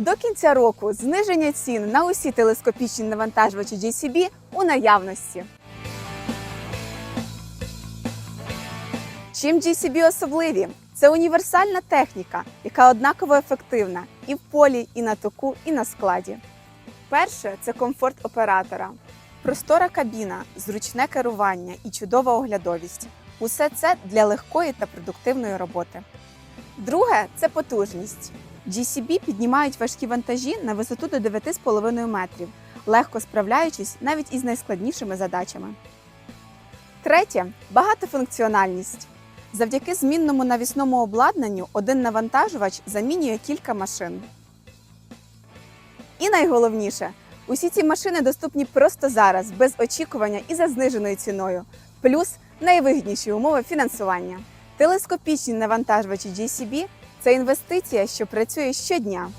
До кінця року зниження цін на усі телескопічні навантажувачі JCB у наявності. Чим GCB особливі? Це універсальна техніка, яка однаково ефективна і в полі, і на току, і на складі. Перше це комфорт оператора, простора кабіна, зручне керування і чудова оглядовість. Усе це для легкої та продуктивної роботи. Друге це потужність. GCB піднімають важкі вантажі на висоту до 9,5 метрів, легко справляючись навіть із найскладнішими задачами. Третє багатофункціональність. Завдяки змінному навісному обладнанню один навантажувач замінює кілька машин. І найголовніше, усі ці машини доступні просто зараз, без очікування і за зниженою ціною, плюс найвигідніші умови фінансування. Телескопічні навантажувачі GCB – це інвестиція, що працює щодня.